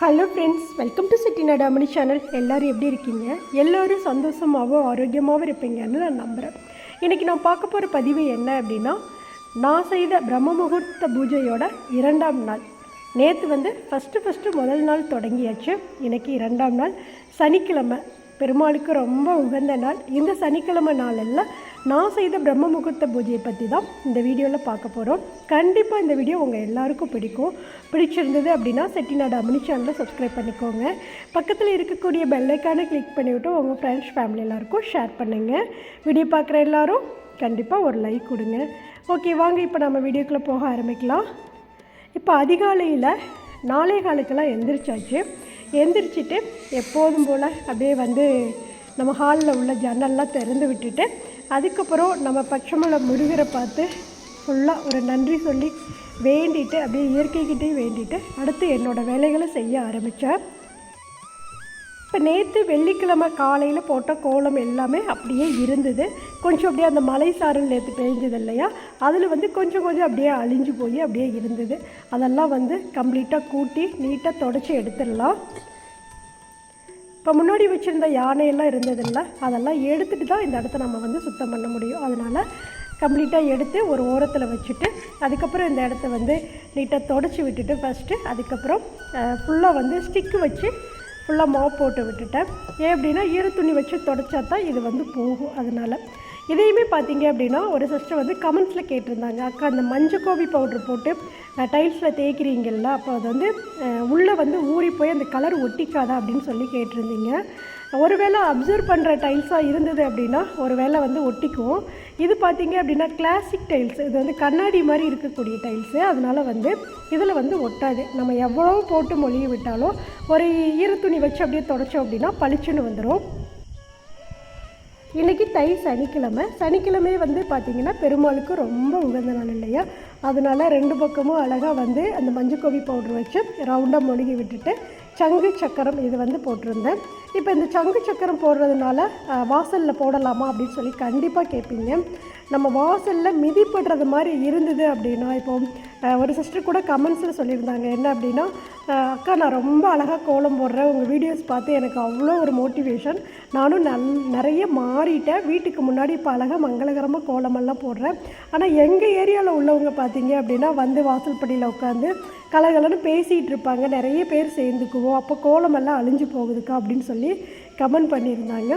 Hello friends welcome to சிட்டி நடாமணி channel எல்லோரும் எப்படி இருக்கீங்க? எல்லோரும் சந்தோஷமாகவும் ஆரோக்கியமாகவும் இருப்பீங்கன்னு நான் நம்புகிறேன் இன்றைக்கி நான் பார்க்க போகிற பதிவு என்ன அப்படின்னா நான் செய்த பிரம்ம முகூர்த்த பூஜையோட இரண்டாம் நாள். நேற்று வந்து ஃபஸ்ட்டு ஃபஸ்ட்டு முதல் நாள் தொடங்கியாச்சு. இன்றைக்கி இரண்டாம் நாள். சனிக்கிழமை. பெருமாளுக்கு ரொம்ப உகந்த நாள். இந்த சனிக்கிழமை நாளெல்லாம் நான் செய்த பிரம்ம முகூர்த்த பூஜையை பற்றி தான் இந்த வீடியோவில் பார்க்க போகிறோம் கண்டிப்பாக இந்த வீடியோ உங்கள் எல்லாருக்கும் பிடிக்கும். பிடிச்சிருந்தது அப்படின்னா செட்டிநாடு அமினி சேனலை சப்ஸ்கிரைப் பண்ணிக்கோங்க. பக்கத்தில் இருக்கக்கூடிய பெல்லைக்கானை கிளிக் பண்ணிவிட்டு உங்கள் ஃப்ரெண்ட்ஸ் ஃபேமிலி எல்லாருக்கும் ஷேர் பண்ணுங்கள் வீடியோ பார்க்குற எல்லாரும் கண்டிப்பாக ஒரு லைக் கொடுங்க. ஓகே வாங்க இப்போ நம்ம வீடியோக்குள்ளே போக ஆரம்பிக்கலாம். இப்போ அதிகாலையில் நாளே காலுக்கெல்லாம் எந்திரிச்சாச்சு. எந்திரிச்சிட்டு எப்போதும் போல் அப்படியே வந்து நம்ம ஹாலில் உள்ள ஜன்னல்லாம் திறந்து விட்டுட்டு அதுக்கப்புறம் நம்ம பச்சைமலை முருகரை பார்த்து ஃபுல்லாக ஒரு நன்றி சொல்லி வேண்டிட்டு அப்படியே இயற்கைக்கிட்டே வேண்டிட்டு அடுத்து என்னோடய வேலைகளை செய்ய ஆரம்பித்தேன் இப்போ நேற்று வெள்ளிக்கிழமை காலையில் போட்ட கோலம் எல்லாமே அப்படியே இருந்தது. கொஞ்சம் அப்படியே அந்த மலை சாரல் நேற்று பெஞ்சது இல்லையா? அதில் வந்து கொஞ்சம் கொஞ்சம் அப்படியே அழிஞ்சு போய் அப்படியே இருந்தது. அதெல்லாம் வந்து கம்ப்ளீட்டாக கூட்டி நீட்டாக தொடச்சி எடுத்துடலாம். இப்போ முன்னாடி வச்சுருந்த யானையெல்லாம் இருந்ததில்ல அதெல்லாம் எடுத்துகிட்டு தான் இந்த இடத்த நம்ம வந்து சுத்தம் பண்ண முடியும். அதனால் கம்ப்ளீட்டாக எடுத்து ஒரு ஓரத்தில் வச்சுட்டு அதுக்கப்புறம் இந்த இடத்த வந்து நீட்டாக தொடச்சி விட்டுட்டு ஃபஸ்ட்டு அதுக்கப்புறம் ஃபுல்லாக வந்து ஸ்டிக்கு வச்சு ஃபுல்லாக மாப் போட்டு விட்டுட்டேன். ஏன் அப்படின்னா ஈர துணி வச்சு தொடச்சா தான் இது வந்து போகும். அதனால் இதையுமே பார்த்தீங்க அப்படின்னா ஒரு சிஸ்டர் வந்து கமெண்ட்ஸில் கேட்டிருந்தாங்க. அக்கா அந்த மஞ்சள் கோபி பவுட்ரு போட்டு டைல்ஸில் தேய்க்கிறீங்கல்ல அப்போ அது வந்து உள்ளே வந்து ஊறி போய் அந்த கலர் ஒட்டிக்காதா அப்படின்னு சொல்லி கேட்டிருந்தீங்க. ஒருவேளை அப்சர்வ் பண்ணுற டைல்ஸாக இருந்தது அப்படின்னா ஒரு வேளை வந்து ஒட்டிக்கும் இது பார்த்தீங்க அப்படின்னா கிளாசிக் டைல்ஸ் இது வந்து கண்ணாடி மாதிரி இருக்கக்கூடிய டைல்ஸு அதனால் வந்து இதில் வந்து ஒட்டாது. நம்ம எவ்வளோ போட்டு மொழிய விட்டாலும் ஒரு ஈரத்துணி வச்சு அப்படியே தொடச்சோம் அப்படின்னா பளிச்சுன்னு வந்துடும் இன்றைக்கி தை சனிக்கிழமை. சனிக்கிழமை வந்து பார்த்திங்கன்னா பெருமாளுக்கு ரொம்ப உகந்த நாள் இல்லையா? அதனால் ரெண்டு பக்கமும் அழகாக வந்து அந்த மஞ்சக்கோவி பவுடர் வச்சு ரவுண்டாக மொழிகி விட்டுட்டு சங்கு சக்கரம் இது வந்து போட்டிருந்தேன். இப்போ இந்த சங்கு சக்கரம் போடுறதுனால வாசலில் போடலாமா அப்படின்னு சொல்லி கண்டிப்பாக கேட்பீங்க நம்ம வாசலில் மிதிப்படுறது மாதிரி இருந்தது அப்படின்னா இப்போ ஒரு சிஸ்டர் கூட கமெண்ட்ஸில் சொல்லியிருந்தாங்க. என்ன அப்படின்னா அக்கா நான் ரொம்ப அழகாக கோலம் போடுறேன். உங்கள் வீடியோஸ் பார்த்து எனக்கு அவ்வளோ ஒரு மோட்டிவேஷன் நானும் நல் நிறைய மாறிட்டேன். வீட்டுக்கு முன்னாடி இப்போ அழகாக மங்களகரமாக கோலமெல்லாம் போடுறேன். ஆனால் எங்கள் ஏரியாவில் உள்ளவங்க பார்த்தீங்க அப்படின்னா வந்து வாசல்படியில் உட்காந்து கலகலன்னு பேசிகிட்டு இருப்பாங்க. நிறைய பேர் சேர்ந்துக்குவோம். அப்போ கோலமெல்லாம் அழிஞ்சு போகுதுக்கா? அப்படின்னு சொல்லி கமெண்ட் பண்ணியிருந்தாங்க.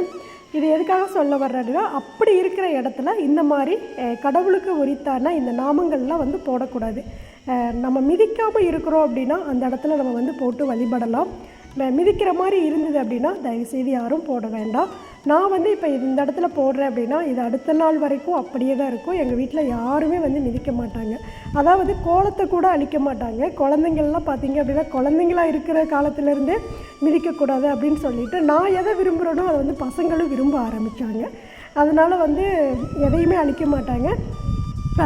இது எதுக்காக சொல்ல வர்றதுன்னா அப்படி இருக்கிற இடத்துல இந்த மாதிரி கடவுளுக்கு உரித்தான இந்த நாமங்கள்லாம் வந்து போடக்கூடாது. நம்ம மிதிக்காமல் இருக்கிறோம் அப்படின்னா அந்த இடத்துல நம்ம வந்து போட்டு வழிபடலாம். மிதிக்கிற மாதிரி இருந்தது அப்படின்னா தயவுசெய்து யாரும் போட வேண்டாம். நான் வந்து இப்போ இந்த இடத்துல போடுறேன் அப்படின்னா இது அடுத்த நாள் வரைக்கும் அப்படியே தான் இருக்கும். எங்கள் வீட்டில் யாருமே வந்து மிதிக்க மாட்டாங்க. அதாவது கோலத்தை கூட அழிக்க மாட்டாங்க. குழந்தைங்கள்லாம் பார்த்தீங்க அப்படின்னா குழந்தைங்களா இருக்கிற காலத்துலேருந்தே மிதிக்கக்கூடாது அப்படின்னு சொல்லிட்டு நான் எதை விரும்புகிறேனோ அதை வந்து பசங்களும் விரும்ப ஆரம்பித்தாங்க அதனால் வந்து எதையுமே அழிக்க மாட்டாங்க.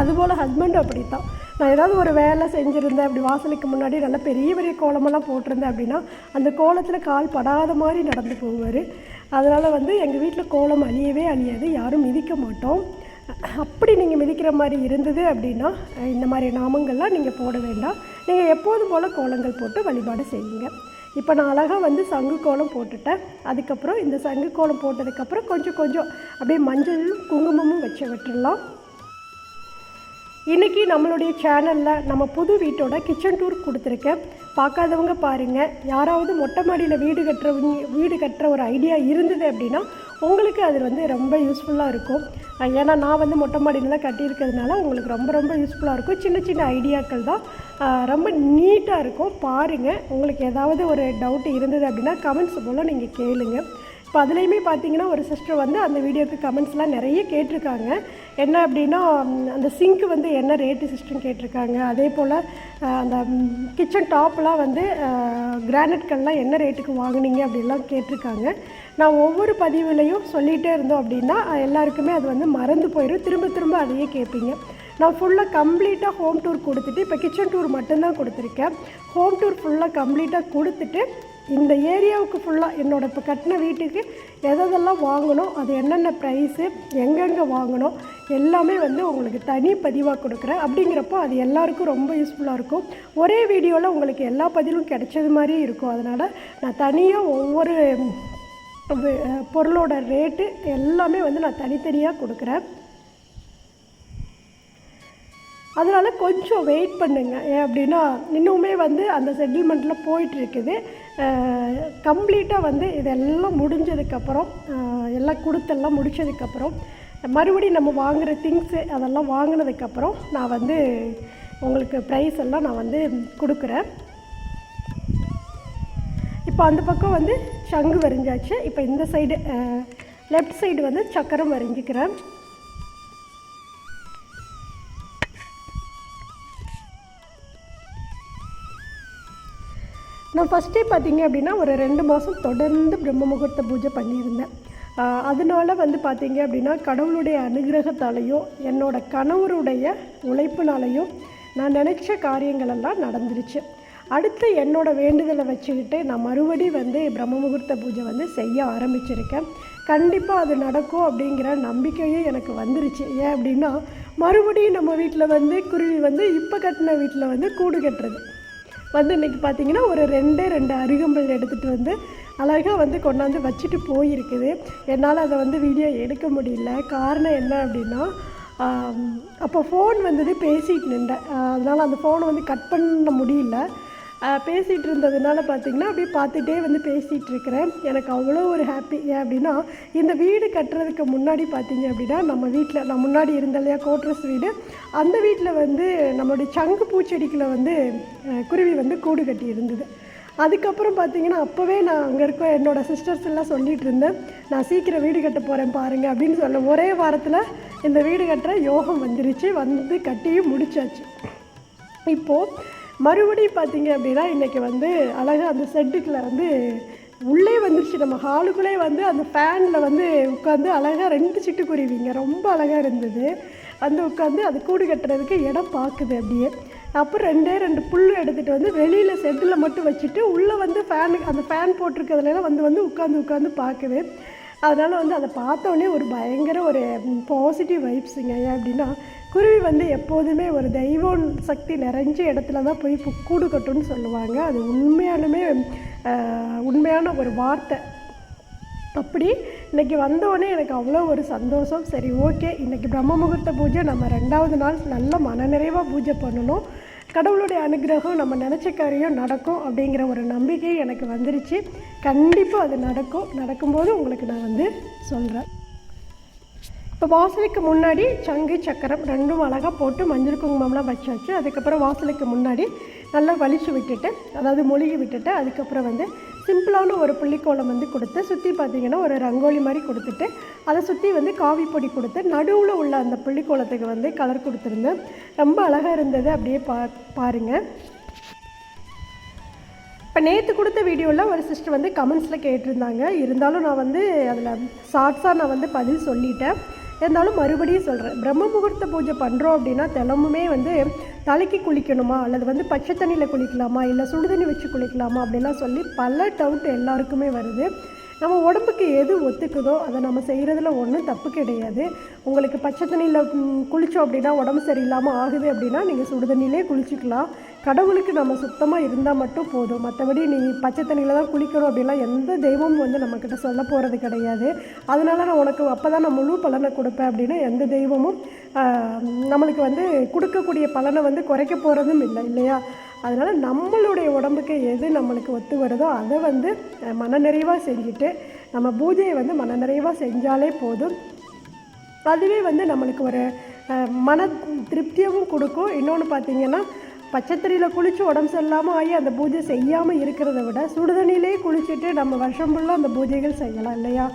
அதுபோல் ஹஸ்பண்டும் அப்படி தான் நான் ஏதாவது ஒரு வேலை செஞ்சுருந்தேன் அப்படி வாசலுக்கு முன்னாடி நல்ல பெரிய பெரிய கோலமெல்லாம் போட்டிருந்தேன் அப்படின்னா அந்த கோலத்தில் கால் படாத மாதிரி நடந்து போவார். அதனால் வந்து எங்கள் வீட்டில் கோலம் அழியவே அழியாது யாரும் மிதிக்க மாட்டோம். அப்படி நீங்கள் மிதிக்கிற மாதிரி இருந்தது அப்படின்னா இந்த மாதிரி நாமங்கள்லாம் நீங்கள் போட வேண்டாம். நீங்கள் எப்போதும் போல் கோலங்கள் போட்டு வழிபாடு செய்யுங்க. இப்போ நான் அழகாக வந்து சங்கு கோலம் போட்டுட்டேன். அதுக்கப்புறம் இந்த சங்கு கோலம் போட்டதுக்கப்புறம் கொஞ்சம் கொஞ்சம் அப்படியே மஞ்சளும் குங்குமமும் வச்சு விட்டுடலாம். இன்றைக்கி நம்மளுடைய சேனலில் நம்ம புது வீட்டோட கிச்சன் டூர் கொடுத்துருக்கேன். பார்க்காதவங்க பாருங்கள் யாராவது மொட்டை மாடியில் வீடு கட்டுறவங்க வீடு கட்டுற ஒரு ஐடியா இருந்தது அப்படின்னா உங்களுக்கு அது வந்து ரொம்ப யூஸ்ஃபுல்லாக இருக்கும். ஏன்னா நான் வந்து மொட்டை மாடியிலலாம் கட்டியிருக்கிறதுனால உங்களுக்கு ரொம்ப ரொம்ப யூஸ்ஃபுல்லாக இருக்கும். சின்ன சின்ன ஐடியாக்கள் தான். ரொம்ப நீட்டாக இருக்கும். பாருங்கள் உங்களுக்கு ஏதாவது ஒரு டவுட் இருந்தது அப்படின்னா கமெண்ட்ஸ் போல் நீங்கள் கேளுங்கள் இப்போ அதுலேயுமே பார்த்தீங்கன்னா ஒரு சிஸ்டர் வந்து அந்த வீடியோக்கு கமெண்ட்ஸ்லாம் நிறைய கேட்டிருக்காங்க. என்ன அப்படின்னா அந்த சிங்க்கு வந்து என்ன ரேட்டு சிஸ்டம் கேட்டிருக்காங்க. அதே போல் அந்த கிச்சன் டாப்லாம் வந்து கிரானைட்கள்லாம் என்ன ரேட்டுக்கு வாங்கினீங்க அப்படின்லாம் கேட்டிருக்காங்க. நான் ஒவ்வொரு பதிவுலையும் சொல்லிகிட்டே இருந்தோம் அப்படின்னா எல்லாருக்குமே அது வந்து மறந்து போயிடும் திரும்ப திரும்ப அதையே கேட்பீங்க. நான் ஃபுல்லாக கம்ப்ளீட்டாக ஹோம் டூர் கொடுத்துட்டு இப்போ கிச்சன் டூர் மட்டும்தான் கொடுத்துருக்கேன். ஹோம் டூர் ஃபுல்லாக கம்ப்ளீட்டாக கொடுத்துட்டு இந்த ஏரியாவுக்கு ஃபுல்லாக என்னோடய இப்போ கட்டின வீட்டுக்கு எதெல்லாம் வாங்கணும் அது என்னென்ன ப்ரைஸு எங்கெங்கே வாங்கணும் எல்லாமே வந்து உங்களுக்கு தனி பதிவாக கொடுக்குறேன். அப்படிங்கிறப்போ அது எல்லாருக்கும் ரொம்ப யூஸ்ஃபுல்லாக இருக்கும். ஒரே வீடியோவில் உங்களுக்கு எல்லா பதிலும் கிடைச்சது மாதிரியே இருக்கும். அதனால் நான் தனியாக ஒவ்வொரு பொருளோட ரேட்டு எல்லாமே வந்து நான் தனித்தனியாக கொடுக்குறேன். அதனால் கொஞ்சம் வெயிட் பண்ணுங்கள் ஏன் அப்படின்னா இன்னுமே வந்து அந்த செட்டில்மெண்ட்டில் போயிட்டுருக்குது கம்ப்ளீட்டாக வந்து இதெல்லாம் முடிஞ்சதுக்கப்புறம் எல்லாம் கொடுத்தெல்லாம் முடிச்சதுக்கப்புறம் மறுபடியும் நம்ம வாங்குகிற திங்ஸு அதெல்லாம் வாங்கினதுக்கப்புறம் நான் வந்து உங்களுக்கு ப்ரைஸ் எல்லாம் நான் வந்து கொடுக்குறேன். இப்போ அந்த பக்கம் வந்து சங்கு வரைஞ்சாச்சு. இப்போ இந்த சைடு லெஃப்ட் சைடு வந்து சக்கரம் வரைஞ்சிக்கிறேன். நான் ஃபஸ்ட்டே பார்த்தீங்க அப்படின்னா ஒரு ரெண்டு மாதம் தொடர்ந்து பிரம்ம முகூர்த்த பூஜை பண்ணியிருந்தேன். அதனால் அதனால வந்து பார்த்தீங்க அப்படின்னா கடவுளுடைய அனுகிரகத்தாலேயும் என்னோட கணவருடைய உழைப்பினாலையும் நான் நினச்ச காரியங்களெல்லாம் நடந்துருச்சு. அடுத்து என்னோட வேண்டுதலை வச்சுக்கிட்டு நான் மறுபடி வந்து பிரம்ம முகூர்த்த பூஜை வந்து செய்ய ஆரம்பிச்சிருக்கேன். கண்டிப்பாக அது நடக்கும் அப்படிங்கிற நம்பிக்கையும் எனக்கு வந்துருச்சு. ஏன் அப்படின்னா மறுபடியும் நம்ம வீட்டில் வந்து குருவி வந்து இப்போ கட்டின வீட்டில் வந்து கூடு கட்டுறது. வந்து இன்றைக்கி பார்த்தீங்கன்னா ஒரு ரெண்டே ரெண்டு அருகம்புல் எடுத்துகிட்டு வந்து அழகாக வந்து கொண்டாந்து வச்சுட்டு போயிருக்குது. என்னால் அதை வந்து வீடியோ எடுக்க முடியல. காரணம் என்ன அப்படின்னா அப்போ ஃபோன் வந்தது பேசிகிட்டு நின்றேன். அதனால் அந்த ஃபோனை வந்து கட் பண்ண முடியல. பேசிகிட்டு இருந்ததுனால பார்த்தீங்கன்னா அப்படியே பார்த்துட்டே வந்து பேசிகிட்டு இருக்கிறேன் எனக்கு அவ்வளோ ஒரு ஹாப்பி ஏன் அப்படின்னா இந்த வீடு கட்டுறதுக்கு முன்னாடி பார்த்திங்க அப்படின்னா நம்ம வீட்டில் நான் முன்னாடி இருந்த இல்லையா கோட்ரஸ் வீடு. அந்த வீட்டில் வந்து நம்மளுடைய சங்கு பூச்செடிக்கில் வந்து குருவி வந்து கூடு கட்டி இருந்தது. அதுக்கப்புறம் பார்த்தீங்கன்னா அப்போவே நான் அங்கே இருக்க என்னோட சிஸ்டர்ஸ் எல்லாம் சொல்லிகிட்டு இருந்தேன் நான் சீக்கிரம் வீடு கட்ட போகிறேன் பாருங்கள் அப்படின்னு சொல்ல ஒரே வாரத்தில் இந்த வீடு கட்டுற யோகம் வந்துருச்சு வந்து கட்டியும் முடிச்சாச்சு. இப்போது மறுபடியும் பார்த்தீங்க அப்படின்னா இன்றைக்கி வந்து அழகாக அந்த செட்டுக்குள்ளே வந்து உள்ளே வந்துருச்சு. நம்ம ஹாலுக்குள்ளே வந்து அந்த ஃபேனில் வந்து உட்காந்து அழகாக ரெண்டு சிட்டுக்குருவிங்க ரொம்ப அழகாக இருந்தது. வந்து உட்காந்து அது கூடு கட்டுறதுக்கு இடம் பார்க்குது அப்படியே. அப்புறம் ரெண்டே ரெண்டு புல் எடுத்துகிட்டு வந்து வெளியில் செட்டில் மட்டும் வச்சுட்டு உள்ளே வந்து ஃபேனு அந்த ஃபேன் போட்டிருக்கிறதுலாம் வந்து வந்து உட்காந்து உட்காந்து பார்க்குது. அதனால் வந்து அதை பார்த்தோன்னே ஒரு பயங்கர ஒரு பாசிட்டிவ் வைப்ஸுங்க ஏன் அப்படின்னா குருவி வந்து எப்போதுமே ஒரு தெய்வம் சக்தி நிறைஞ்ச இடத்துல தான் போய் புக்கூடு கூடு கட்டும்னு சொல்லுவாங்க. அது உண்மையாலுமே உண்மையான ஒரு வார்த்தை. அப்படி இன்றைக்கி வந்தோடனே எனக்கு அவ்வளோ ஒரு சந்தோஷம். சரி ஓகே. இன்றைக்கி பிரம்ம முகூர்த்த பூஜை நம்ம ரெண்டாவது நாள் நல்ல மனநிறைவாக பூஜை பண்ணணும். கடவுளுடைய அனுகிரகம் நம்ம நினச்ச காரியம் நடக்கும் அப்படிங்கிற ஒரு நம்பிக்கை எனக்கு வந்துருச்சு. கண்டிப்பாக அது நடக்கும். நடக்கும்போது உங்களுக்கு நான் வந்து சொல்கிறேன் இப்போ வாசலுக்கு முன்னாடி சங்கு சக்கரம் ரெண்டும் அழகாக போட்டு மஞ்சள் குங்குமம்லாம் வச்சாச்சு. அதுக்கப்புறம் வாசலுக்கு முன்னாடி நல்லா வலிச்சு விட்டுட்டு அதாவது மொழிகி விட்டுட்டு அதுக்கப்புறம் வந்து சிம்பிளான ஒரு புள்ளிக்கோலம் வந்து கொடுத்து சுற்றி பார்த்தீங்கன்னா ஒரு ரங்கோலி மாதிரி கொடுத்துட்டு அதை சுற்றி வந்து காவி பொடி கொடுத்து நடுவில் உள்ள அந்த புள்ளிக்கோலத்துக்கு வந்து கலர் கொடுத்துருந்தேன் ரொம்ப அழகாக இருந்தது அப்படியே பா பாருங்கள் இப்போ நேற்று கொடுத்த வீடியோவில் ஒரு சிஸ்டர் வந்து கமெண்ட்ஸில் கேட்டிருந்தாங்க. இருந்தாலும் நான் வந்து அதில் ஷார்ட்ஸாக நான் வந்து பதில் சொல்லிட்டேன். இருந்தாலும் மறுபடியும் சொல்கிறேன் பிரம்ம முகூர்த்த பூஜை பண்ணுறோம் அப்படின்னா தினமுமே வந்து தலைக்கு குளிக்கணுமா? அல்லது வந்து பச்சை தண்ணியில் குளிக்கலாமா? இல்லை சுடுதண்ணி வச்சு குளிக்கலாமா? அப்படிலாம் சொல்லி பல டவுட் எல்லாருக்குமே வருது. நம்ம உடம்புக்கு எது ஒத்துக்குதோ அதை நம்ம செய்கிறதுல ஒன்றும் தப்பு கிடையாது. உங்களுக்கு பச்சை தண்ணியில் குளித்தோம் அப்படின்னா உடம்பு சரியில்லாமல் ஆகுது அப்படின்னா நீங்கள் சுடு தண்ணியிலே குளிச்சுக்கலாம். கடவுளுக்கு நம்ம சுத்தமாக இருந்தால் மட்டும் போதும். மற்றபடி நீ பச்சை தண்ணியில் தான் குளிக்கணும் அப்படிலாம் எந்த தெய்வமும் வந்து நம்மக்கிட்ட சொல்ல போகிறது கிடையாது. அதனால் நான் உனக்கு அப்போ தான் நான் முழு பலனை கொடுப்பேன் அப்படின்னு எந்த தெய்வமும் நம்மளுக்கு வந்து கொடுக்கக்கூடிய பலனை வந்து குறைக்க போகிறதும் இல்லை இல்லையா? அதனால் நம்மளுடைய உடம்புக்கு எது நம்மளுக்கு ஒத்து வருதோ அதை வந்து மனநிறைவாக செஞ்சுட்டு நம்ம பூஜையை வந்து மனநிறைவாக செஞ்சாலே போதும். அதுவே வந்து நம்மளுக்கு ஒரு மன திருப்தியாகவும் கொடுக்கும். இன்னொன்று பார்த்திங்கன்னா பச்சைத்தறியில் குளித்து உடம்பு சரியில்லாமல் ஆகி அந்த பூஜை செய்யாமல் இருக்கிறத விட சுடுதண்ணிலே குளிச்சுட்டு நம்ம வருஷம் ஃபுல்லாக அந்த பூஜைகள் செய்யலாம் இல்லையா?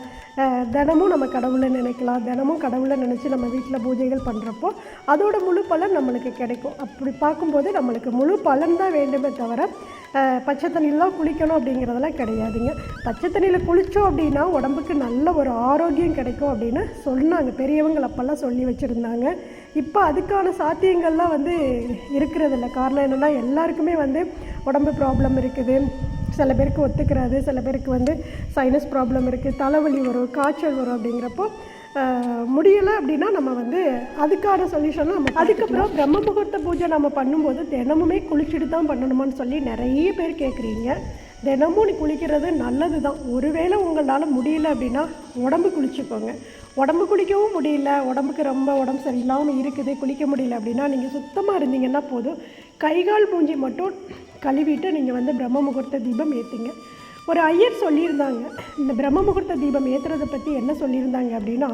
தினமும் நம்ம கடவுளை நினைக்கலாம். தினமும் கடவுளை நினச்சி நம்ம வீட்டில் பூஜைகள் பண்ணுறப்போ அதோட முழு பலன் நம்மளுக்கு கிடைக்கும். அப்படி பார்க்கும்போது நம்மளுக்கு முழு பலன் தான் வேண்டுமே தவிர பச்சை தண்ணியிலாம் குளிக்கணும் அப்படிங்கிறதெல்லாம் கிடையாதுங்க. பச்சை தண்ணியில் குளித்தோம் அப்படின்னா உடம்புக்கு நல்ல ஒரு ஆரோக்கியம் கிடைக்கும் அப்படின்னு சொன்னாங்க. பெரியவங்க அப்போல்லாம் சொல்லி வச்சுருந்தாங்க. இப்போ அதுக்கான சாத்தியங்கள்லாம் வந்து இருக்கிறதில்ல. காரணம் என்னென்னா எல்லாருக்குமே வந்து உடம்பு ப்ராப்ளம் இருக்குது. சில பேருக்கு ஒத்துக்கிறாது. சில பேருக்கு வந்து சைனஸ் ப்ராப்ளம் இருக்குது தலைவலி வரும் காய்ச்சல் வரும் அப்படிங்கிறப்போ முடியலை அப்படின்னா நம்ம வந்து அதுக்கான சொல்யூஷனும் நம்ம அதுக்கப்புறம் பிரம்ம முகூர்த்த பூஜை நம்ம பண்ணும்போது தினமுமே குளிச்சுட்டு தான் பண்ணணுமான்னு சொல்லி நிறைய பேர் கேட்குறீங்க தினமும் நீ குளிக்கிறது நல்லது தான் ஒருவேளை உங்களால் முடியல அப்படின்னா உடம்பு குளிச்சுக்கோங்க. உடம்பு குளிக்கவும் முடியல உடம்புக்கு ரொம்ப உடம்பு சரியில்லாமல் இருக்குது குளிக்க முடியல அப்படின்னா நீங்கள் சுத்தமாக இருந்தீங்கன்னா போதும். கைகால் மூஞ்சி மட்டும் கழுவிட்டு நீங்கள் வந்து பிரம்ம முகூர்த்த தீபம் ஏற்றுங்க ஒரு ஐயர் சொல்லியிருந்தாங்க இந்த பிரம்ம முகூர்த்த தீபம் ஏற்றுறதை பற்றி என்ன சொல்லியிருந்தாங்க அப்படின்னா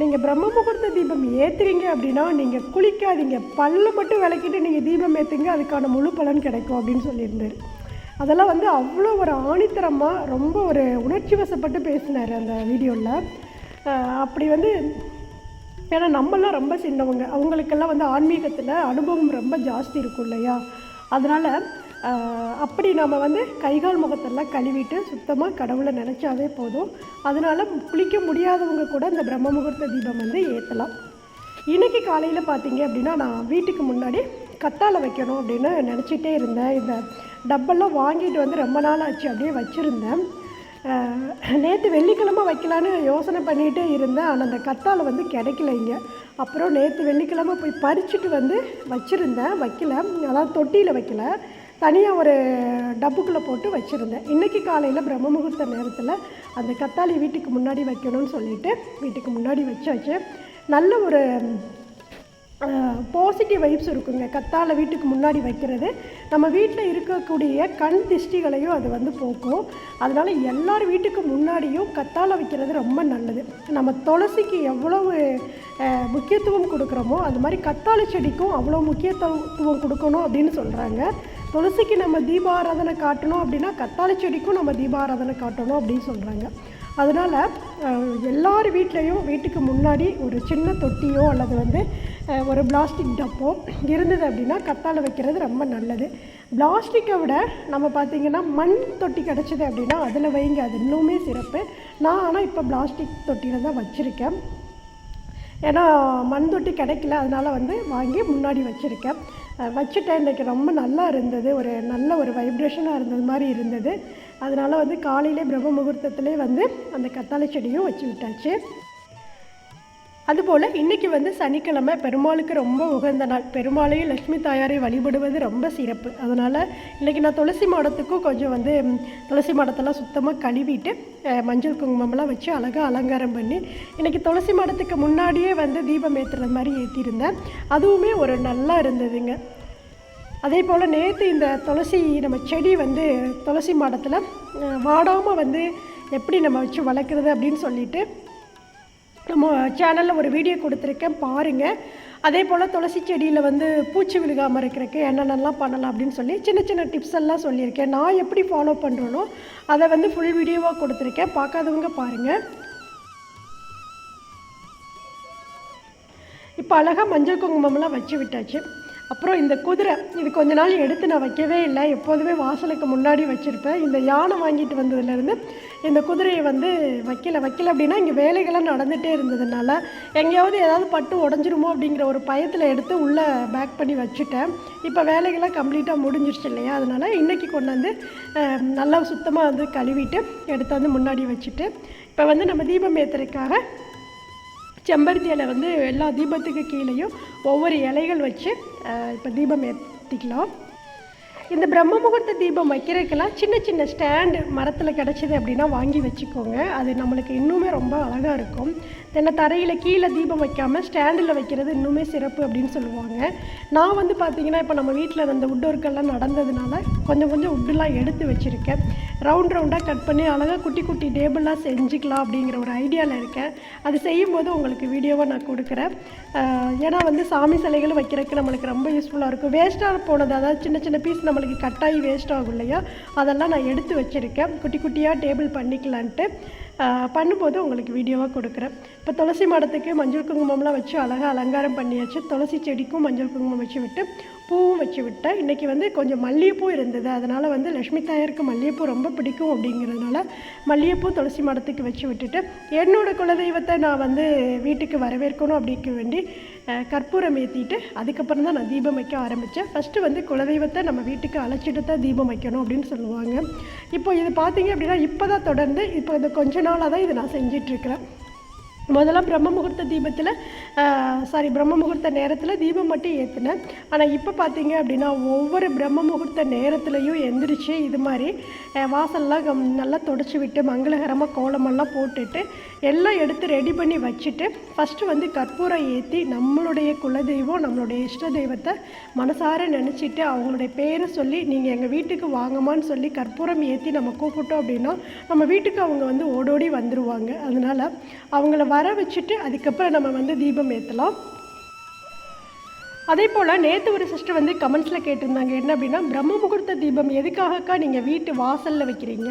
நீங்கள் பிரம்ம முகூர்த்த தீபம் ஏற்றுறீங்க அப்படின்னா நீங்கள் குளிக்காதீங்க. பல்ல மட்டும் விளக்கிட்டு நீங்கள் தீபம் ஏற்றுங்க அதுக்கான முழு பலன் கிடைக்கும் அப்படின்னு சொல்லியிருந்தார். அதெல்லாம் வந்து அவ்வளோ ஒரு ஆணித்தரமாக ரொம்ப ஒரு உணர்ச்சி வசப்பட்டு பேசினார் அந்த வீடியோவில் அப்படி வந்து ஏன்னா நம்மளாம் ரொம்ப சின்னவங்க. அவங்களுக்கெல்லாம் வந்து ஆன்மீகத்தில் அனுபவம் ரொம்ப ஜாஸ்தி இருக்கும் இல்லையா? அதனால் அப்படி நம்ம வந்து கைகால் முகத்தெல்லாம் கழுவிட்டு சுத்தமாக கடவுளை நினச்சாவே போதும். அதனால் குளிக்க முடியாதவங்க கூட இந்த பிரம்ம முகூர்த்த தீபம் வந்து ஏற்றலாம் இன்றைக்கி காலையில் பார்த்தீங்க அப்படின்னா நான் வீட்டுக்கு முன்னாடி கத்தாழை வைக்கணும் அப்படின்னு நினச்சிட்டே இருந்தேன். இந்த டப்பெல்லாம் வாங்கிட்டு வந்து ரொம்ப நாள் ஆச்சு அப்படியே வச்சுருந்தேன். நேற்று வெள்ளிக்கிழமை வைக்கலான்னு யோசனை பண்ணிகிட்டே இருந்தேன். ஆனால் அந்த கத்தால் வந்து கிடைக்கல இங்கே. அப்புறம் நேற்று வெள்ளிக்கிழமை போய் பறிச்சுட்டு வந்து வச்சுருந்தேன். வைக்கல. அதாவது தொட்டியில் வைக்கல. தனியாக ஒரு டப்புக்குள்ளே போட்டு வச்சுருந்தேன். இன்றைக்கி காலையில் பிரம்ம முகூர்த்த நேரத்தில் அந்த கத்தாழி வீட்டுக்கு முன்னாடி வைக்கணும்னு சொல்லிட்டு வீட்டுக்கு முன்னாடி வச்சாச்சு. நல்ல ஒரு பாசிட்டிவ் வைப்ஸ் இருக்குங்க. கத்தாழை வீட்டுக்கு முன்னாடி வைக்கிறது. நம்ம வீட்டில் இருக்கக்கூடிய கண் திஷ்டிகளையும் அது வந்து போக்கும். அதனால் எல்லார் வீட்டுக்கு முன்னாடியும் கத்தாழை வைக்கிறது ரொம்ப நல்லது. நம்ம துளசிக்கு எவ்வளவு முக்கியத்துவம் கொடுக்குறோமோ அது மாதிரி கத்தாழை செடிக்கும் அவ்வளோ முக்கியத்துவம் கொடுக்கணும் அப்படின்னு சொல்கிறாங்க துளசிக்கு நம்ம தீபாராதனை காட்டணும் அப்படின்னா கத்தாழை செடிக்கும் நம்ம தீபாராதனை காட்டணும் அப்படின்னு சொல்கிறாங்க அதனால் எல்லார் வீட்லேயும் வீட்டுக்கு முன்னாடி ஒரு சின்ன தொட்டியோ அல்லது வந்து ஒரு பிளாஸ்டிக் டப்போ இருந்தது அப்படின்னா கத்தாழை வைக்கிறது ரொம்ப நல்லது. பிளாஸ்டிக்கை விட நம்ம பார்த்திங்கன்னா மண் தொட்டி கிடச்சிது அப்படின்னா அதில் வைங்க அது இன்னுமே சிறப்பு. நான் ஆனால் இப்போ பிளாஸ்டிக் தொட்டியில் தான் வச்சுருக்கேன். ஏன்னா மண் தொட்டி கிடைக்கல அதனால் வந்து வாங்கி முன்னாடி வச்சுருக்கேன். வச்சுட்டேன். இன்றைக்கி ரொம்ப நல்லா இருந்தது. ஒரு நல்ல ஒரு வைப்ரேஷனாக இருந்தது மாதிரி இருந்தது. அதனால் வந்து காலையிலே பிரம்ம முகூர்த்தத்துலேயே வந்து அந்த கத்தாழை செடியும் வச்சு விட்டாச்சு. அதுபோல் இன்றைக்கி வந்து சனிக்கிழமை பெருமாளுக்கு ரொம்ப உகந்த நாள். பெருமாளையும் லட்சுமி தாயாரை வழிபடுவது ரொம்ப சிறப்பு. அதனால் இன்றைக்கி நான் துளசி மாடத்துக்கும் கொஞ்சம் வந்து துளசி மாடத்தெல்லாம் சுத்தமாக கழுவிட்டு மஞ்சள் குங்குமம்லாம் வச்சு அழகாக அலங்காரம் பண்ணி இன்றைக்கி துளசி மாடத்துக்கு முன்னாடியே வந்து தீபம் ஏற்றுறது மாதிரி ஏற்றிருந்தேன் அதுவுமே ஒரு நல்லா இருந்ததுங்க. அதே போல் நேற்று இந்த துளசி நம்ம செடி வந்து துளசி மாடத்தில் வாடாமல் வந்து எப்படி நம்ம வச்சு வளர்க்குறது அப்படின்னு சொல்லிட்டு நம்ம சேனலில் ஒரு வீடியோ கொடுத்துருக்கேன் பாருங்கள் அதே போல் துளசி செடியில் வந்து பூச்சி விழுகாமல் இருக்கிறதுக்கு என்னென்னலாம் பண்ணலாம் அப்படின்னு சொல்லி சின்ன சின்ன டிப்ஸ் எல்லாம் சொல்லியிருக்கேன். நான் எப்படி ஃபாலோ பண்ணுறேனோ அதை வந்து ஃபுல் வீடியோவாக கொடுத்துருக்கேன். பார்க்காதவங்க பாருங்கள் இப்போ அழகாக மஞ்சள் குங்குமம்லாம் வச்சு விட்டாச்சு. அப்புறம் இந்த குதிரை இது கொஞ்ச நாள் எடுத்து நான் வைக்கவே இல்லை. எப்போதுமே வாசலுக்கு முன்னாடி வச்சுருப்பேன். இந்த யானை வாங்கிட்டு வந்ததுலேருந்து இந்த குதிரையை வந்து வைக்கல. வைக்கல அப்படின்னா இங்கே வேலைகள்லாம் நடந்துகிட்டே இருந்ததுனால எங்கேயாவது ஏதாவது பட்டு உடஞ்சிருமோ அப்படிங்கிற ஒரு பயத்தில் எடுத்து உள்ளே பேக் பண்ணி வச்சுட்டேன். இப்போ வேலைகள்லாம் கம்ப்ளீட்டாக முடிஞ்சிருச்சு இல்லையா? அதனால் இன்றைக்கி கொண்டாந்து நல்லா சுத்தமாக வந்து கழுவிட்டு எடுத்து வந்து முன்னாடி வச்சுட்டு இப்போ வந்து நம்ம தீபம் ஏற்றுறதுக்காக செம்பருத்தி இலை வந்து எல்லா தீபத்துக்கு கீழேயும் ஒவ்வொரு இலைகள் வச்சு இப்போ தீபம் ஏற்றிக்கலாம் இந்த பிரம்ம முகூர்த்த தீபம் வைக்கிறதுக்கெல்லாம் சின்ன சின்ன ஸ்டாண்டு மரத்தில் கிடச்சிது அப்படின்னா வாங்கி வச்சுக்கோங்க. அது நம்மளுக்கு இன்னுமே ரொம்ப அழகாக இருக்கும். தென்னை தரையில் கீழே தீபம் வைக்காமல் ஸ்டாண்டில் வைக்கிறது இன்னுமே சிறப்பு அப்படின்னு சொல்லுவாங்க. நான் வந்து பார்த்தீங்கன்னா இப்போ நம்ம வீட்டில் அந்த உட் ஒர்க்கெல்லாம் நடந்ததுனால கொஞ்சம் கொஞ்சம் உட்டுலாம் எடுத்து வச்சுருக்கேன். ரவுண்ட் ரவுண்டாக கட் பண்ணி அழகாக குட்டி குட்டி டேபிளாக செஞ்சுக்கலாம் அப்படிங்கிற ஒரு ஐடியாவில் இருக்கேன். அது செய்யும்போது உங்களுக்கு வீடியோவாக நான் கொடுக்குறேன். ஏன்னா வந்து சாமி சிலைகள் வைக்கிறதுக்கு நம்மளுக்கு ரொம்ப யூஸ்ஃபுல்லாக இருக்கும். வேஸ்ட்டாக போனது அதாவது சின்ன சின்ன பீஸ் நம்மளுக்கு கட்டாகி வேஸ்ட் ஆகும் இல்லையா? அதெல்லாம் நான் எடுத்து வச்சுருக்கேன். குட்டி குட்டியாக டேபிள் பண்ணிக்கலான்ட்டு. பண்ணும்போது உங்களுக்கு வீடியோவாக கொடுக்குறேன். இப்போ துளசி மாடத்துக்கு மஞ்சள் குங்குமம்லாம் வச்சு அழகாக அலங்காரம் பண்ணியாச்சு. துளசி செடிக்கும் மஞ்சள் குங்குமம் வச்சு விட்டு பூவும் வச்சு விட்டேன். இன்றைக்கி வந்து கொஞ்சம் மல்லிகைப்பூ இருந்தது. அதனால் வந்து லக்ஷ்மி தாயருக்கு மல்லிகைப்பூ ரொம்ப பிடிக்கும் அப்படிங்கிறதுனால மல்லிகைப்பூ துளசி மடத்துக்கு வச்சு விட்டுட்டு என்னோடய குலதெய்வத்தை நான் வந்து வீட்டுக்கு வரவேற்கணும் அப்படிக்க வேண்டி கற்பூரம் ஏற்றிட்டு அதுக்கப்புறம் தான் நான் தீபம் வைக்க ஆரம்பித்தேன் ஃபஸ்ட்டு வந்து குலதெய்வத்தை நம்ம வீட்டுக்கு அழைச்சிட்டு தான் தீபம் வைக்கணும் அப்படின்னு சொல்லுவாங்க. இப்போ இது பார்த்தீங்க அப்படின்னா இப்போ தான் தொடர்ந்து இப்போ இந்த கொஞ்ச நாளாக தான் இதை நான் செஞ்சிட்ருக்கிறேன். முதல்ல பிரம்ம முகூர்த்த தீபத்தில் சாரி பிரம்ம முகூர்த்த நேரத்தில் தீபம் மட்டும் ஏற்றினேன் ஆனால் இப்போ பார்த்தீங்க அப்படின்னா ஒவ்வொரு பிரம்ம முகூர்த்த நேரத்துலையும் எந்திரிச்சு இது மாதிரி வாசல்லாம் நல்லா தொடச்சி விட்டு மங்களகரமாக கோலமெல்லாம் போட்டுட்டு எல்லாம் எடுத்து ரெடி பண்ணி வச்சுட்டு ஃபஸ்ட்டு வந்து கற்பூரம் ஏற்றி நம்மளுடைய குலதெய்வம் நம்மளுடைய இஷ்ட தெய்வத்தை மனசார நினச்சிட்டு அவங்களுடைய பேரை சொல்லி நீங்கள் எங்கள் வீட்டுக்கு வாங்கம்மான்னு சொல்லி கற்பூரம் ஏற்றி நம்ம கூப்பிட்டோம் அப்படின்னா நம்ம வீட்டுக்கு அவங்க வந்து ஓடோடி வந்துடுவாங்க அதனால் அவங்கள வர வச்சுட்டு அதுக்கப்புறம் நம்ம வந்து தீபம் ஏற்றலாம் அதே போல் நேற்று ஒரு சிஸ்டர் வந்து கமெண்ட்ஸில் கேட்டிருந்தாங்க என்ன அப்படின்னா பிரம்ம முகூர்த்த தீபம் எதுக்காகக்கா நீங்கள் வீட்டு வாசலில் வைக்கிறீங்க?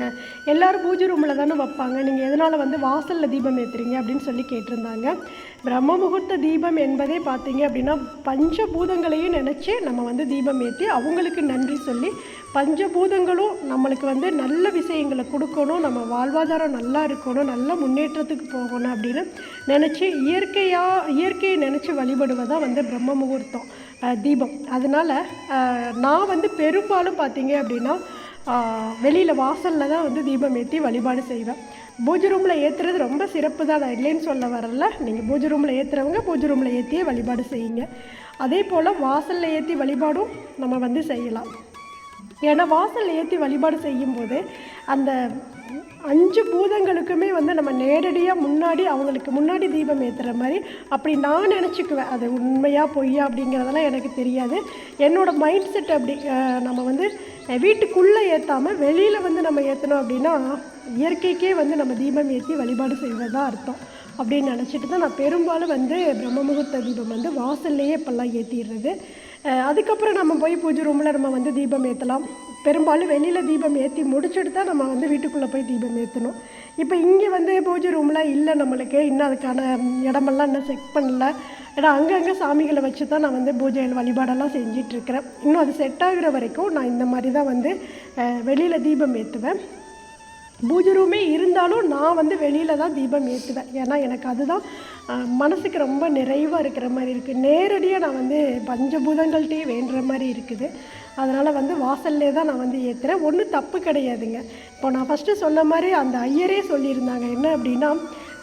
எல்லோரும் பூஜை ரூமில் தானே வைப்பாங்க. நீங்கள் எதனால் வந்து வாசலில் தீபம் ஏற்றுறீங்க அப்படின்னு சொல்லி கேட்டிருந்தாங்க. பிரம்ம முகூர்த்த தீபம் என்பதே பார்த்தீங்க அப்படின்னா பஞ்சபூதங்களையும் நினச்சி நம்ம வந்து தீபம் ஏற்றி அவங்களுக்கு நன்றி சொல்லி பஞ்சபூதங்களும் நம்மளுக்கு வந்து நல்ல விஷயங்களை கொடுக்கணும் நம்ம வாழ்வாதாரம் நல்லா இருக்கணும் நல்ல முன்னேற்றத்துக்கு போகணும் அப்படின்னு நினச்சி இயற்கையாக இயற்கையை நினச்சி வழிபடுவதாக வந்து பிரம்ம முகூர்த்தம் தீபம். அதனால் நான் வந்து பெரும்பாலும் பார்த்தீங்க அப்படின்னா வெளியில் வாசலில் தான் வந்து தீபம் ஏற்றி வழிபாடு செய்வேன். பூஜை ரூமில் ஏற்றுறது ரொம்ப சிறப்பு தான். நான் இல்லைன்னு சொல்ல வரல. நீங்கள் பூஜை ரூமில் ஏற்றுறவங்க பூஜை ரூமில் ஏற்றியே வழிபாடு செய்யுங்க. அதே போல் வாசலில் ஏற்றி வழிபாடும் நம்ம வந்து செய்யலாம். ஏன்னா வாசலில் ஏற்றி வழிபாடு செய்யும்போது அந்த அஞ்சு பூதங்களுக்குமே வந்து நம்ம நேரடியாக முன்னாடி அவங்களுக்கு முன்னாடி தீபம் ஏற்றுற மாதிரி அப்படி நான் நினச்சிக்குவேன். அது உண்மையாக பொய்யா அப்படிங்கிறதெல்லாம் எனக்கு தெரியாது. என்னோடய மைண்ட் செட் அப்படி நம்ம வந்து வீட்டுக்குள்ளே ஏற்றாமல் வெளியில் வந்து நம்ம ஏற்றணும் அப்படின்னா இயற்கைக்கே வந்து நம்ம தீபம் ஏற்றி வழிபாடு செய்வதா அர்த்தம். அப்படின்னு நினச்சிட்டு தான் நான் பெரும்பாலும் வந்து பிரம்ம முகூர்த்த தீபம் வந்து வாசல்லையே இப்போல்லாம் ஏற்றிடுறது அதுக்கப்புறம் நம்ம போய் பூஜை ரூமில் நம்ம வந்து தீபம் ஏற்றலாம் பெரும்பாலும் வெளியில் தீபம் ஏற்றி முடிச்சுட்டு தான் நம்ம வந்து வீட்டுக்குள்ளே போய் தீபம் ஏற்றணும் இப்போ இங்கே வந்து பூஜை ரூமில் இல்லை நம்மளுக்கு இன்னும் அதுக்கான இடமெல்லாம் இன்னும் செக் பண்ணல. ஏன்னா அங்கங்கே சாமிகளை வச்சு தான் நான் வந்து பூஜை வழிபாடெல்லாம் செஞ்சிட்ருக்கிறேன். இன்னும் அது செட் ஆகிற வரைக்கும் நான் இந்த மாதிரி தான் வந்து வெளியில் தீபம் ஏற்றுவேன் பூஜை ரூமே இருந்தாலும் நான் வந்து வெளியில் தான் தீபம் ஏற்றுவேன் ஏன்னா எனக்கு அதுதான் மனசுக்கு ரொம்ப நிறைவாக இருக்கிற மாதிரி இருக்குது நேரடியாக நான் வந்து பஞ்சபூதங்கள்கிட்டயே வேண்டுற மாதிரி இருக்குது. அதனால் வந்து வாசல்லே தான் நான் வந்து ஏற்றுறேன் ஒன்றும் தப்பு கிடையாதுங்க. இப்போ நான் ஃபஸ்ட்டு சொன்ன மாதிரி அந்த ஐயரே சொல்லியிருந்தாங்க. என்ன அப்படின்னா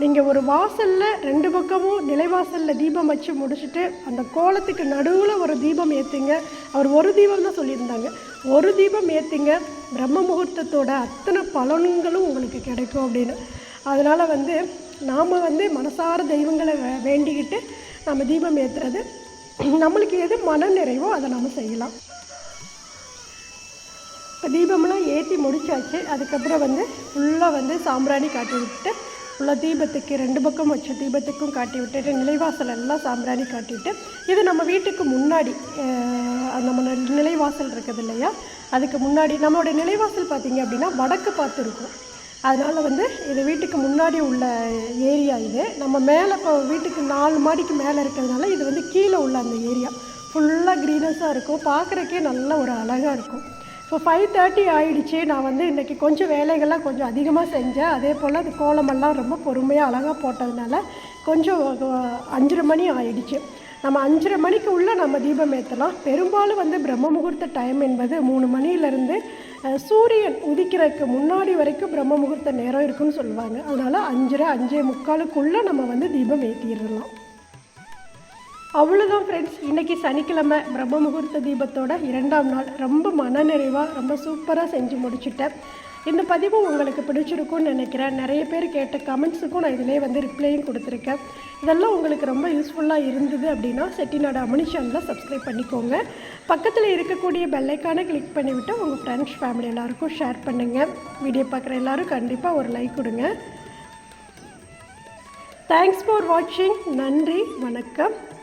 நீங்கள் ஒரு வாசலில் ரெண்டு பக்கமும் நிலைவாசலில் தீபம் வச்சு முடிச்சுட்டு அந்த கோலத்துக்கு நடுவில் ஒரு தீபம் ஏற்றுங்க அவர் ஒரு தீபம் தான் சொல்லியிருந்தாங்க. ஒரு தீபம் ஏற்றுங்க பிரம்ம முகூர்த்தத்தோட அத்தனை பலன்களும் உங்களுக்கு கிடைக்கும் அப்படின்னு. அதனால் வந்து நாம் வந்து மனசார தெய்வங்களை வே- வேண்டிக்கிட்டு நம்ம தீபம் ஏற்றுறது நம்மளுக்கு எது மன நிறைவோ அதை நம்ம செய்யலாம். இப்போ தீபம்லாம் ஏற்றி முடிச்சாச்சு. அதுக்கப்புறம் வந்து ஃபுல்லாக வந்து சாம்பிராணி காட்டி விட்டுட்டு ஃபுல்லாக தீபத்துக்கு ரெண்டு பக்கம் வச்ச தீபத்துக்கும் காட்டி விட்டுட்டு நிலைவாசல் எல்லாம் சாம்பிராணி காட்டிட்டு இது நம்ம வீட்டுக்கு முன்னாடி நம்ம நிலைவாசல் இருக்குது இல்லையா? அதுக்கு முன்னாடி நம்மளோட நிலைவாசல் பார்த்தீங்க அப்படின்னா வடக்கு பார்த்து இருக்கும். அதனால் வந்து இது வீட்டுக்கு முன்னாடி உள்ள ஏரியா இது. நம்ம மேலே இப்போ வீட்டுக்கு நாலு மாடிக்கு மேலே இருக்கிறதுனால இது வந்து கீழே உள்ள அந்த ஏரியா. ஃபுல்லாக க்ரீனஸாக இருக்கும். பார்க்குறக்கே நல்ல ஒரு அழகாக இருக்கும். ஸோ ஃபைவ் தேர்ட்டி ஆகிடுச்சு நான் வந்து இன்றைக்கி கொஞ்சம் வேலைகள்லாம் கொஞ்சம் அதிகமாக செஞ்சேன். அதே போல் அது கோலமெல்லாம் ரொம்ப பொறுமையாக அழகாக போட்டதுனால கொஞ்சம் அஞ்சரை மணி ஆகிடுச்சு நம்ம அஞ்சரை மணிக்கு உள்ளே நம்ம தீபம் ஏற்றலாம் பெரும்பாலும் வந்து பிரம்ம முகூர்த்த டைம் என்பது மூணு மணியிலேருந்து சூரியன் உதிக்கிறதுக்கு முன்னாடி வரைக்கும் பிரம்ம முகூர்த்த நேரம் இருக்குன்னு சொல்லுவாங்க. அதனால் அஞ்சரை அஞ்சே முக்காலுக்குள்ளே நம்ம வந்து தீபம் ஏற்றிடலாம் அவ்வளோதான் ஃப்ரெண்ட்ஸ் இன்றைக்கி சனிக்கிழமை பிரம்ம முகூர்த்த தீபத்தோட இரண்டாம் நாள். ரொம்ப மனநிறைவாக ரொம்ப சூப்பராக செஞ்சு முடிச்சிட்டேன். இந்த பதிவு உங்களுக்கு பிடிச்சிருக்கும்னு நினைக்கிறேன். நிறைய பேர் கேட்ட கமெண்ட்ஸுக்கும் நான் இதிலே வந்து ரிப்ளையும் கொடுத்துருக்கேன். இதெல்லாம் உங்களுக்கு ரொம்ப யூஸ்ஃபுல்லாக இருந்தது அப்படின்னா செட்டிநாடு அமனி சேனலை சப்ஸ்கிரைப் பண்ணிக்கோங்க. பக்கத்தில் இருக்கக்கூடிய பெல்லைக்கான கிளிக் பண்ணிவிட்டு உங்கள் ஃப்ரெண்ட்ஸ் ஃபேமிலி எல்லாருக்கும் ஷேர் பண்ணுங்கள் வீடியோ பார்க்குற எல்லோரும் கண்டிப்பாக ஒரு லைக் கொடுங்க. தேங்க்ஸ் ஃபார் வாட்சிங் நன்றி வணக்கம்.